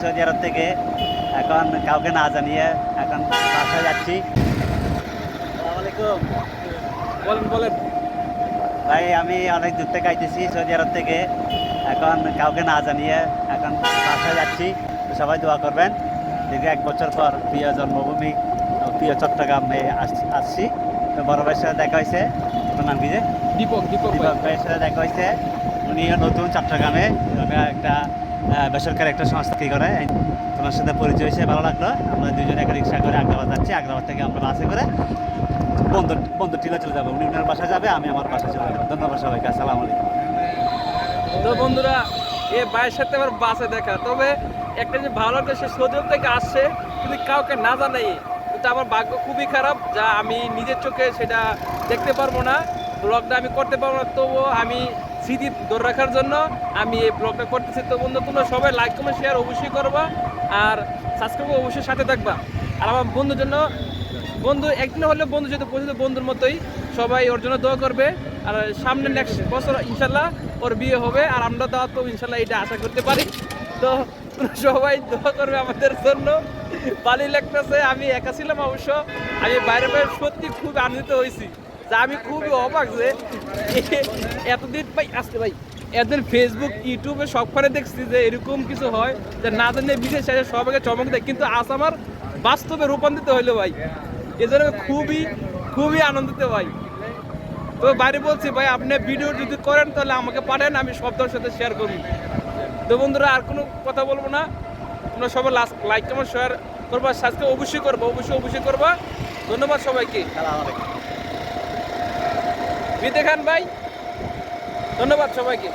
Saudi আরব থেকে এখন কাউকে না জানিয়ে এখন বাসায় যাচ্ছি। বলেন বলেন। ভাই আমি অনেক দূর থেকে আইতেছি সৌদি আরব থেকে। এখন কাউকে না জানিয়ে এখন বাসায় যাচ্ছি। সবাই দোয়া করবেন। দীর্ঘ এক বছর পর প্রিয় জন্মভূমি প্রিয় চট্টগ্রামে আসছি আসছি। তো বড় ভাইয়ের সাথে দেখা হয়েছে। ওনার নাম কি যে? দীপক দীপক ভাই। দীপক ভাইয়ের সাথে দেখা হয়েছে। উনিও নতুন চট্টগ্রামে। একটা বেসরকারি একটা সংস্থা করে? তোমার সাথে পরিচয় হয়েছে, ভালো লাগল। আমরা দুজন একটা রিক্সা করে আগ্রাবাদ যাচ্ছি। আগ্রাবাদ থেকে আমরা বাসে করে বন্ধু বন্ধু টিলা চলে যাব। উনি ওনার বাসায় যাবে, আমি আমার বাসায় চলে যাব। ধন্যবাদ সবাইকে, আসসালামু আলাইকুম। তো বন্ধুরা, এ ভাইয়ের সাথে আমার বাসে দেখা। তবে একটা যে ভালো লাগছে সে সৌদি থেকে আসছে, কিন্তু কাউকে না জানাই। কিন্তু আমার ভাগ্য খুবই খারাপ, যা আমি নিজের চোখে সেটা দেখতে পারব না। ব্লগটা আমি করতে পারব না, তবুও আমি স্মৃতি ধরে রাখার জন্য আমি এই ব্লগটা করতেছি। তো বন্ধু, তোমরা সবাই লাইক কমেন্ট শেয়ার অবশ্যই করবা আর সাবস্ক্রাইব অবশ্যই সাথে থাকবা। আর আমার বন্ধুর জন্য, বন্ধু একদিন হলে বন্ধু যেহেতু পরিচিত বন্ধুর মতোই, সবাই ওর জন্য দোয়া করবে। আর সামনে নেক্সট বছর ইনশাল্লাহ ওর বিয়ে হবে আর আমরা দাওয়াত তো ইনশাল্লাহ এটা আশা করতে পারি। তো সবাই দোয়া করবে আমাদের জন্য। ভালোই লাগতেছে, আমি একা ছিলাম অবশ্য, আমি বাইরে বাইরে সত্যি খুব আনন্দিত হয়েছি। আমি খুবই অবাক যে এতদিন ভাই আসতে ভাই এতদিন ফেসবুক ইউটিউবে সবখানে দেখছি যে এরকম কিছু হয় যে না জানিয়ে বিশেষ এসে সবাইকে চমক দেয়। কিন্তু আজ আমার বাস্তবে রূপান্তরিত হইল ভাই। এজন্য খুবই খুবই আনন্দিত ভাই। তো বাইরে বলছি ভাই, আপনি ভিডিও যদি করেন তাহলে আমাকে পাঠান, আমি সবদের সাথে শেয়ার করি তো বন্ধুরা, আর কোনো কথা বলব না। তোমরা সবাই লাস্ট লাইক কেমন শেয়ার করবা। সাবস্ক্রাইব অবশ্যই করব, অবশ্যই অবশ্যই করবা। ধন্যবাদ সবাইকে। বিদে খান ভাই। ধন্যবাদ সবাইকে।